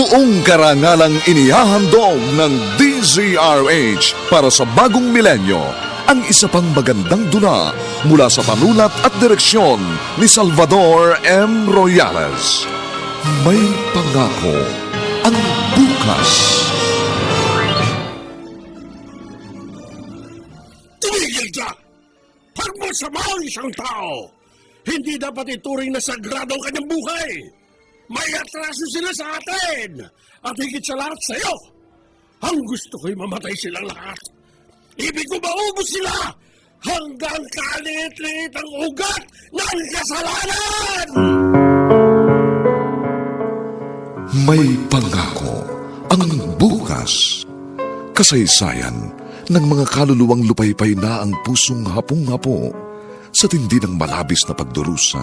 Buong karangalang inihahandog ng DZRH para sa bagong milenyo ang isa pang magandang dula mula sa panulat at direksyon ni Salvador M. Royales. May pangako ang bukas. Tumigil ka! Pag masama ang isang tao, hindi dapat ituring na sagrado ang kanyang buhay. May atraso sila sa atin at higit sa lahat sa'yo. Ang gusto ko'y mamatay silang lahat. Ibig ko maubos sila hanggang kalit-lit ang ugat ng kasalanan! May pangako ang bukas. Kasaysayan ng mga kaluluwang lupaypay na ang pusong hapong-hapo sa tindi ng malabis na pagdurusa.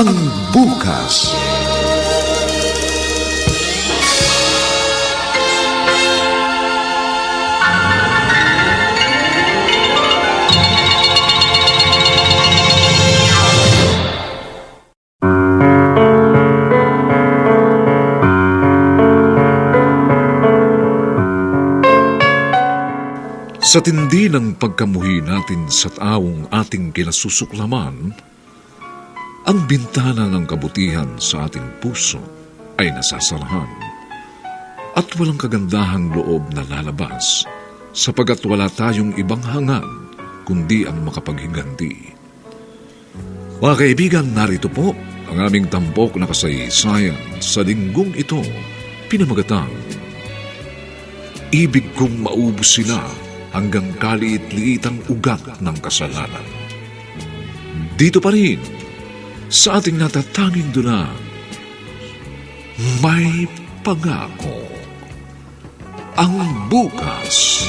ang bukas. Sa tindi ng pagkamuhi natin sa taong ating kinasusuklaman, ang bintana ng kabutihan sa ating puso ay nasasarahan at walang kagandahang loob na lalabas sapagat wala tayong ibang hangad kundi ang makapaghiganti. Mga kaibigan, narito po ang aming tampok na kasaysayan sa linggong ito, pinamagatang Ibig kong maubos sila hanggang kaliit-liitang ugat ng kasalanan. Dito pa rin, sa ating natatanging dula, may pangako. Ang bukas.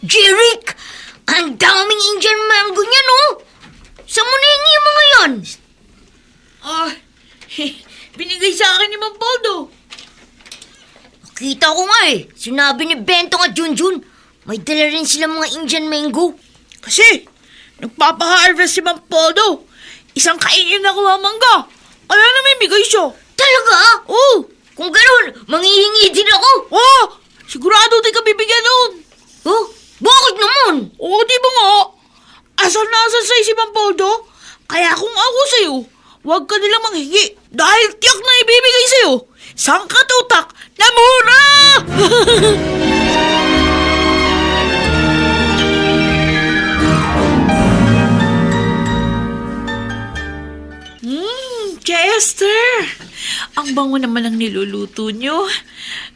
Jeric! Ang daming Indian mango niya, no? Saan mo nahingi yung mga yan? Ah, binigay sa akin ni Mang Poldo. Kita ko nga eh. Sinabi ni Bento nga Junjun, may dala rin sila mga Indian mango. Kasi, nagpapaharvest si Mang Poldo. Isang kainin na kuha mangga. Kaya na may bigay siya. Talaga? Oo. Kung ganun, manghihingi din ako. Oh, sigurado di ka bibigyan nun. Oh, bakit naman? Oo, di ba nga? Asal na asal sa'yo si Mang Poldo. Kaya kung ako sa'yo, huwag ka nilang manghingi. Dahil tiyak na ibibigay sa'yo. Sangkatutak na mura! Hmm, Chester! Ang bango naman ang niluluto nyo.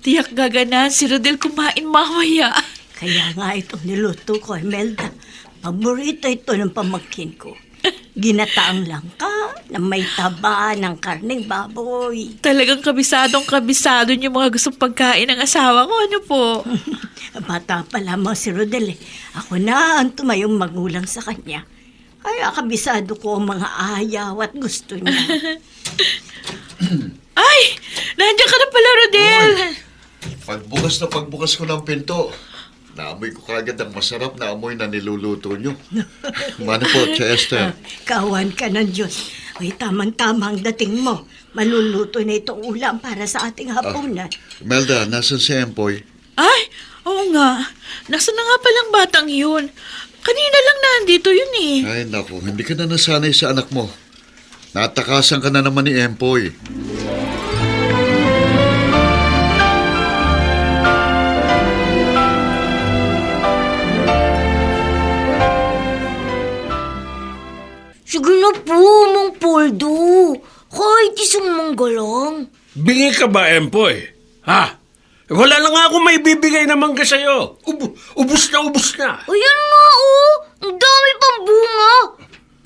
Tiyak gaganahan si Rodel kumain mamaya. Kaya nga itong niluto ko, Imelda. Paborito ito ng pamangkin ko. Ginataang langka na may taba ng karning baboy. Talagang kabisadong kabisado niyo mga gustong pagkain ng asawa ko. Ano po? Bata pa lamang si Rodel eh. Ako na ang tumayong magulang sa kanya. Kaya kabisado ko ang mga ayaw at gusto niya. Ay! Nandiyan ka na pala, Rodel! Pagbukas na pagbukas ko ng pinto, naamoy ko kagad ang masarap na amoy na niluluto nyo. Mano po, Chester. Kawan ka ng Diyos. Ay, tamang-tama ang dating mo. Maluluto na itong ulam para sa ating hapunan. Melda, nasan si Empoy? Ay! Oo nga. Nasaan na nga palang batang yun? Kanina lang nandito yun eh. Ay, naku, hindi ka na nasanay sa anak mo. Natakasan ka na naman ni Empoy. Sige na po, Mang Poldo. Kahit isang manggalang. Bingi ka ba, Empoy? Ha? Wala na nga ako may bibigay naman ka sa'yo. Ubu- ubus na, ubus na. Ayan nga oh, ang dami pang bunga.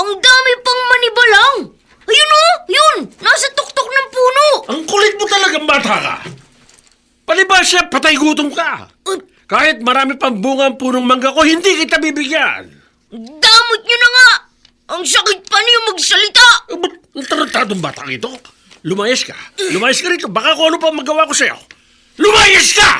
Ang dami pang manibalang. Ayun oh, yun, nasa tuktok ng puno. Ang kulit mo talagang bata ka. Palibasya, patay gutom ka. Uh, Kahit marami pang bunga ang punong mangga ko, hindi kita bibigyan. damot nyo na nga. Ang sakit pa niyo magsalita. Eh, Ba't ang tarantadong batang ito? Lumayas ka. Lumayas ka rito. Baka kung ano pa magawa ko sa'yo. Lumayas ka!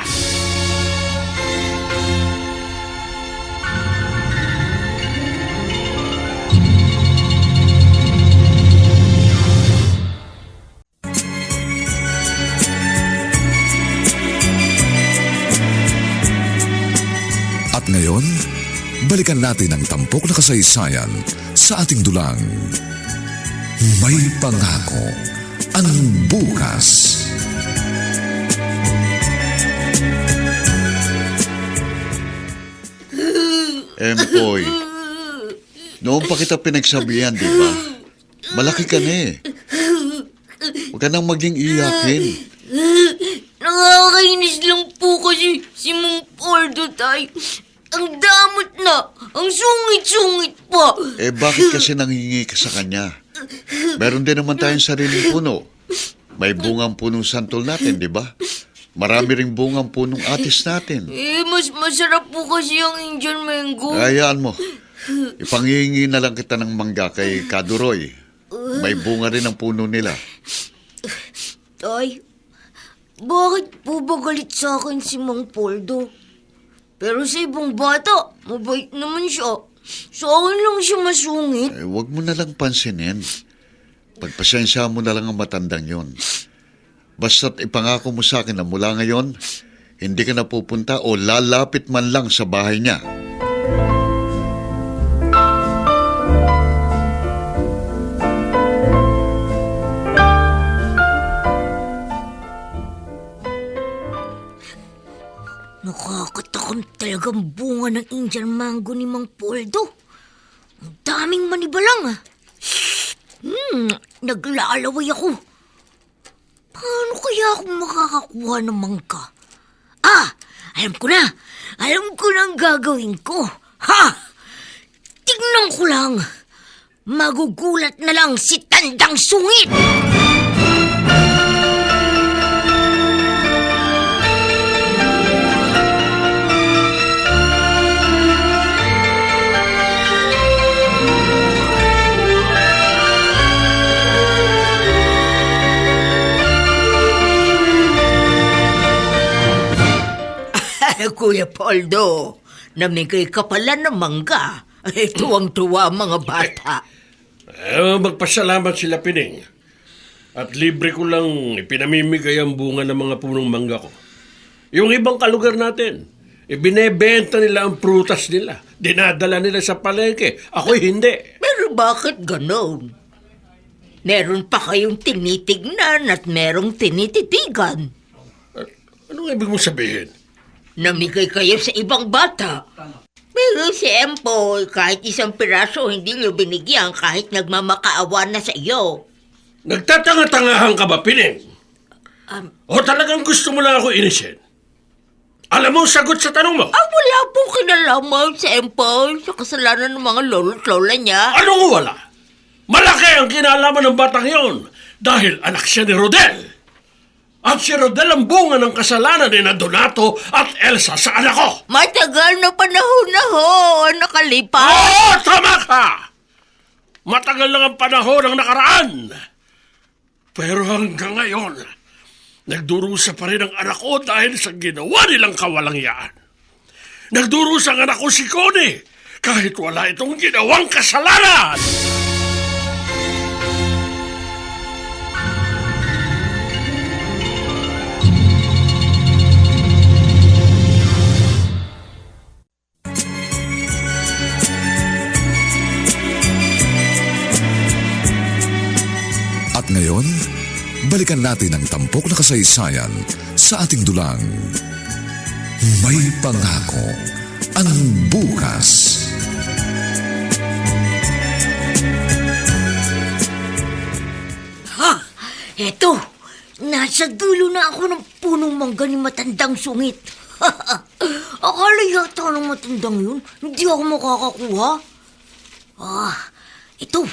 At ngayon, balikan natin ang tampok na kasaysayan sa ating dulang. May pangako ang bukas. Empoy, noon pa kita pinagsabihan, di ba? Malaki ka na eh. Huwag ka nang maging iyakin. Nakakainis lang po kasi si Mang Poldo, tay. Ang damot na, ang sungit-sungit pa. Eh bakit kasi nangingi ka sa kanya? Meron din naman tayong sariling puno. May bungang punong santol natin, di ba? Marami ring bungang punong atis natin. Eh, mas masarap po kasi ang Indian mango. Hayaan mo. Ipangihingi na lang kita ng mangga kay Kaduroy. May bunga rin ang puno nila. Tay, bakit po ba galit sa akin si Mang Poldo? Pero sa ibang bata, mabait naman siya. Sa akin lang siya masungit. Eh, huwag mo na lang pansinin. Pagpasensya mo na lang ang matandang yon. Basta't ipangako mo sa akin na mula ngayon, hindi ka na pupunta o lalapit man lang sa bahay niya. Talagang bunga ng Indian mango ni Mang Poldo. Ang daming manibalang ah. Hmm, naglalaway ako. Paano kaya ako makakakuha ng mangga? Ah, alam ko na. Alam ko na ang gagawin ko. Ha! Tignan ko lang. Magugulat na lang si Tandang Sungit. Kuya Poldo, namigay ka pala ng mangga. Eh, tuwang-tuwa ang mga bata. Eh, magpasalamat sila Pining. At libre ko lang ipinamimigay ang bunga ng mga punong mangga ko. Yung ibang kalugar natin, ibinebenta nila ang prutas nila. Dinadala nila sa palengke. Ako'y hindi. Pero bakit ganon? Meron pa kayong tinitignan at merong tinititigan. Anong ibig mong sabihin? Namigay kayo sa ibang bata. Pero si Empoy, kahit isang piraso hindi niyo binigyan kahit nagmamakaawa na sa iyo. Nagtatanga-tangahan ka ba, Pining? Um, o talagang gusto mo lang ako inisin? Alam mo ang sagot sa tanong mo? Ah, wala pong kinalaman si Empoy sa kasalanan ng mga lolo't lola niya. Anong wala? Malaki ang kinalaman ng batang yon dahil anak siya ni Rodel. At si Rodel ang bunga ng kasalanan ni na Donato at Elsa sa anak ko. Matagal na panahon na ho nakalipas. Oo, tama ka! Matagal lang ang panahon ang nakaraan. Pero hanggang ngayon, nagdurusa pa rin ang anak ko dahil sa ginawa nilang kawalangyaan. Nagdurusa ang anak ko si Connie kahit wala itong ginawang kasalanan. Balikan natin ang tampok na kasaysayan sa ating dulang. May pangako ang bukas. Ha! Eto! Nasa dulo na ako ng punong mangga ni matandang sungit. Akala yata ng matandang yun, hindi ako makakakuha. Ah, ito.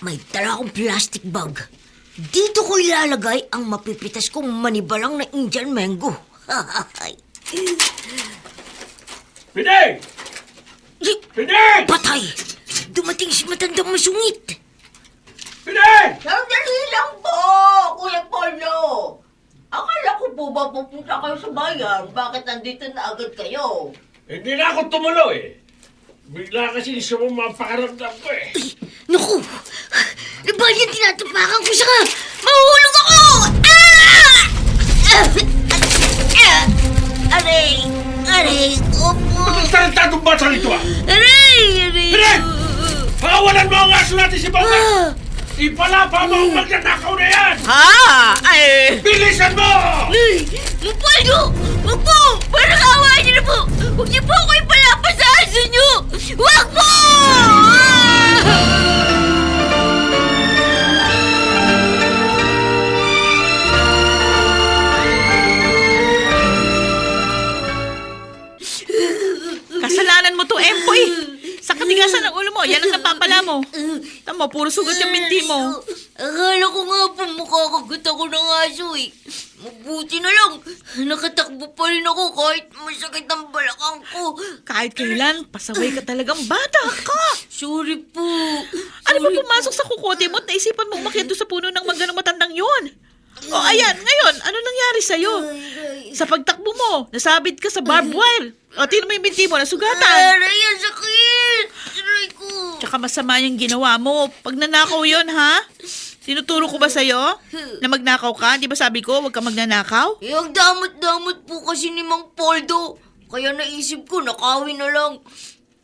May dala akong plastic bag. Dito ko ilalagay ang mapipitas kong manibalang na Indian mango. Pinig! Pinig! Patay! Dumating si matandang masungit. Pinig! Sandali lang po, Kuya Polo. Akala ko po ba pupunta kayo sa bayan? Bakit nandito na agad kayo? Hindi na ako tumulo eh. Bigla kasi sumama ang pakaramdam ko eh. Naku! Nabal yung tinatapakan ko siya! Mahulog ako! Ah! Aray! Aray! Opo! Anong tarantadong bata nito ah? Aray! Aray! Pinig! Pakawalan mo ang aso natin si Bangka! Ah! Ipalapa mo ang magnanakaw na yan! Ha? Ay! Bilisan mo! Ay! Mupaldo! Huwag po! Parang awa niyo na po! Huwag niyo po ako Tama, puro sugat yung binti mo. Akala ko nga po makakagat ako ng aso eh. Mabuti na lang. Nakatakbo pa rin ako kahit masakit ang balakang ko. Kahit kailan, pasaway ka talagang bata ka. Sorry po. Ano ba pumasok sa kukote mo at naisipan mo umakyat doon sa puno ng mangga ng matandang yun? O ayan, ngayon, ano nangyari sa'yo? Sa pagtakbo mo, nasabit ka sa barbed wire. O, tino mo yung binti mo, nasugatan. Aray, ang sakit! Tsaka masama yung ginawa mo. Pag nanakaw yun, ha? Tinuturo ko ba sa'yo? Na magnakaw ka? Di ba sabi ko, huwag ka magnanakaw? Eh, ang damot-damot po kasi ni Mang Poldo. Kaya naisip ko, nakawin na lang.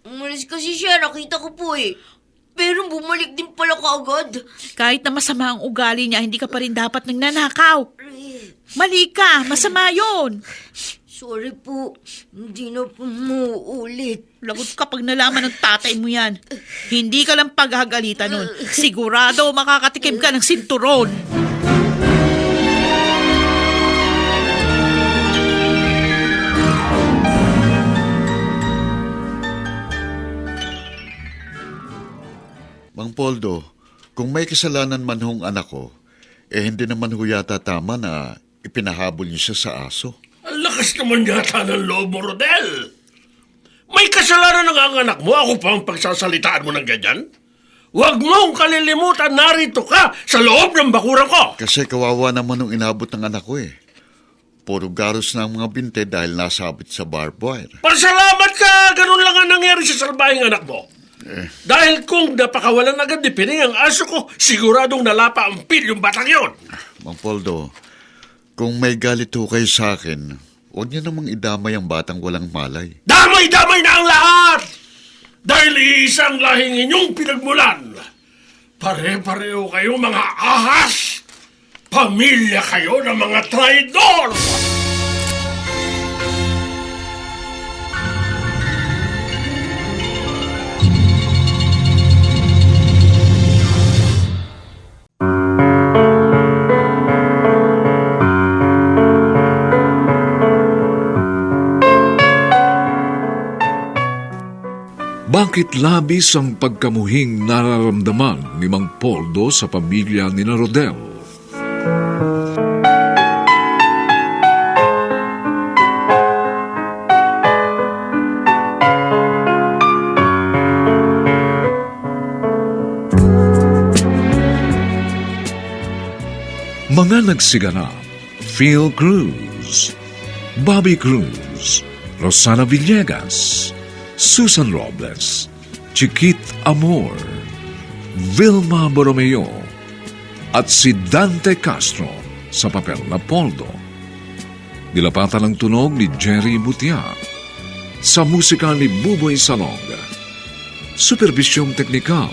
Umalis kasi siya, nakita ko po eh. Pero bumalik din pala kaagad. Kahit na masama ang ugali niya, hindi ka pa rin dapat nagnanakaw. Mali ka, masama yun. Sorry po, hindi na po muulit. Lagot ka pag nalaman ng tatay mo yan. Hindi ka lang paghagalitan nun. Sigurado makakatikim ka ng sinturon. Mang Poldo, kung may kasalanan man hong anak ko, eh hindi naman ho yata tama na ipinahabol niyo siya sa aso. Lakas naman yata ng loob mo, Rodel. May kasalanan ng ang anak mo, ako pa ang pagsasalitaan mo ng ganyan? Huwag mong kalilimutan, narito ka sa loob ng bakuran ko. Kasi kawawa naman nung inabot ng anak ko eh. Puro garos na ang mga binte dahil nasabit sa barbed wire. Pasalamat ka! Ganun lang ang nangyari sa salbahing anak mo. Dahil kung napakawalan agad ni Pining ang aso ko, siguradong nalapa ang pil yung batang yon. Mang Poldo, kung may galit ho kayo sa akin, huwag niyo namang idamay ang batang walang malay. Damay-damay na ang lahat! Dahil iisang lahing inyong pinagmulan. Pare-pareho kayo mga ahas! Pamilya kayo ng mga traidor! Bakit labis ang pagkamuhing nararamdaman ni Mang Poldo sa pamilya ni na Rodel? Mga nagsiganap, Phil Cruz, Bobby Cruz, Rosana Villegas, Susan Robles, Chiquit Amor, Vilma Borromeo, at si Dante Castro sa papel na Poldo. Nilapatan ang tunog ni Jerry Mutia sa musika ni Buboy Salong. Supervisyong teknikal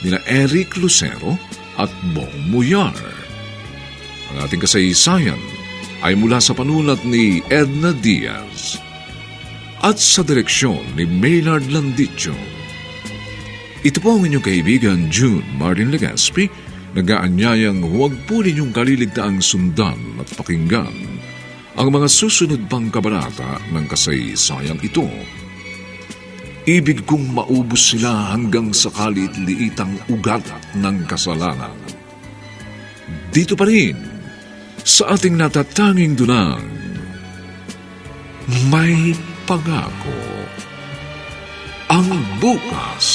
nila Eric Lucero at Bong Muyar. Ang ating kasaysayan ay mula sa panulat ni Edna Diaz at sa direksyon ni Maynard Landicho. Ito po ang inyong kaibigan June Martin Legaspi, nagaanyayang huwag po ninyong kaliligtaang sundan at pakinggan ang mga susunod pang kabanata ng kasaysayang ito. Ibig kong maubos sila hanggang sa kalit-liitang ugat ng kasalanan. Dito pa rin, sa ating natatanging dunang, may pangako ang bukas.